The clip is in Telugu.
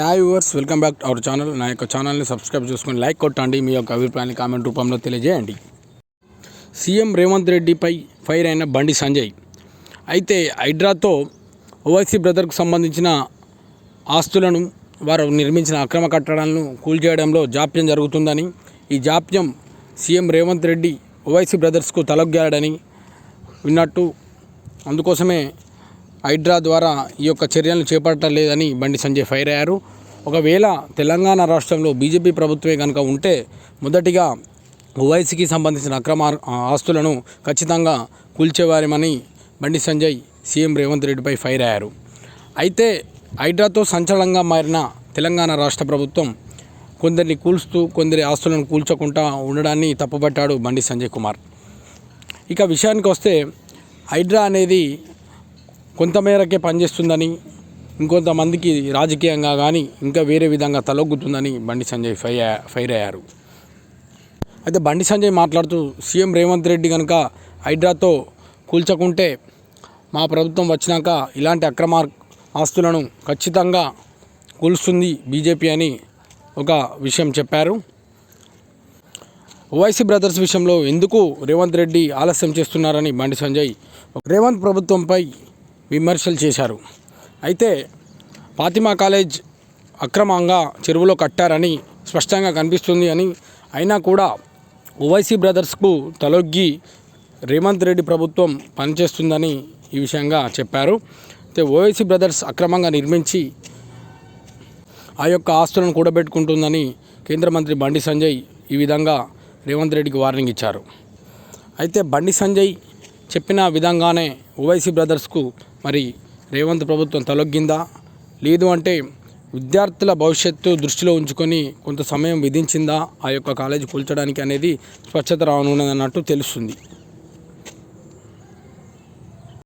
Hi viewers welcome back to our channel నా యొక్క ఛానల్ని సబ్స్క్రైబ్ చేసుకొని లైక్ కొట్టండి. మీ యొక్క అభిప్రాయాన్ని కామెంట్ రూపంలో తెలియజేయండి. సీఎం రేవంత్ రెడ్డిపై ఫైర్ అయిన బండి సంజయ్. అయితే హైడ్రాతో ఓవైసీ బ్రదర్కు సంబంధించిన ఆస్తులను వారు నిర్మించిన అక్రమ కట్టడాలను కూల్చేయడంలో జాప్యం జరుగుతుందని ఈ జాప్యం సీఎం రేవంత్ రెడ్డి ఓవైసీ బ్రదర్స్కు తలొగ్గాడని విన్నట్టు అందుకోసమే హైడ్రా ద్వారా ఈ యొక్క చర్యలను చేపట్టలేదని బండి సంజయ్ ఫైర్ అయ్యారు. ఒకవేళ తెలంగాణ రాష్ట్రంలో బీజేపీ ప్రభుత్వమే కనుక ఉంటే మొదటిగా ఓవైసీకి సంబంధించిన అక్రమ ఆస్తులను ఖచ్చితంగా కూల్చేవారమని బండి సంజయ్ సీఎం రేవంత్ రెడ్డిపై ఫైర్ అయ్యారు. అయితే హైడ్రాతో సంచలనంగా మారిన తెలంగాణ రాష్ట్ర ప్రభుత్వం కొందరిని కూల్స్తూ కొందరి ఆస్తులను కూల్చకుండా ఉండడాన్ని తప్పుపట్టాడు బండి సంజయ్ కుమార్. ఇక విషయానికి వస్తే హైడ్రా అనేది కొంతమేరకే పనిచేస్తుందని ఇంకొంతమందికి రాజకీయంగా కానీ ఇంకా వేరే విధంగా తలొగ్గుతుందని బండి సంజయ్ ఫైర్ ఫైర్ అయ్యారు. అయితే బండి సంజయ్ మాట్లాడుతూ సీఎం రేవంత్ రెడ్డి కనుక హైడ్రాతో కూల్చకుంటే మా ప్రభుత్వం వచ్చినాక ఇలాంటి అక్రమ ఆస్తులను ఖచ్చితంగా కూలుస్తుంది బీజేపీ అని ఒక విషయం చెప్పారు. ఓవైసీ బ్రదర్స్ విషయంలో ఎందుకు రేవంత్ రెడ్డి ఆలస్యం చేస్తున్నారని బండి సంజయ్ రేవంత్ ప్రభుత్వంపై విమర్శలు చేశారు. అయితే ఫాతిమా కాలేజ్ అక్రమంగా చెరువులో కట్టారని స్పష్టంగా కనిపిస్తుంది అని అయినా కూడా ఓవైసీ బ్రదర్స్కు తలొగ్గి రేవంత్ రెడ్డి ప్రభుత్వం పనిచేస్తుందని ఈ విషయంగా చెప్పారు. అయితే ఓవైసీ బ్రదర్స్ అక్రమంగా నిర్మించి ఆ యొక్క ఆస్తులను కూడబెట్టుకుంటుందని కేంద్ర మంత్రి బండి సంజయ్ ఈ విధంగా రేవంత్ రెడ్డికి వార్నింగ్ ఇచ్చారు. అయితే బండి సంజయ్ చెప్పిన విధంగానే ఓవైసీ బ్రదర్స్కు మరి రేవంత్ ప్రభుత్వం తొలగిందా లేదు అంటే విద్యార్థుల భవిష్యత్తు దృష్టిలో ఉంచుకొని కొంత సమయం విధించిందా? ఆ యొక్క కాలేజీ కూల్చడానికి అనేది స్వచ్ఛత రానున్నదన్నట్టు తెలుస్తుంది.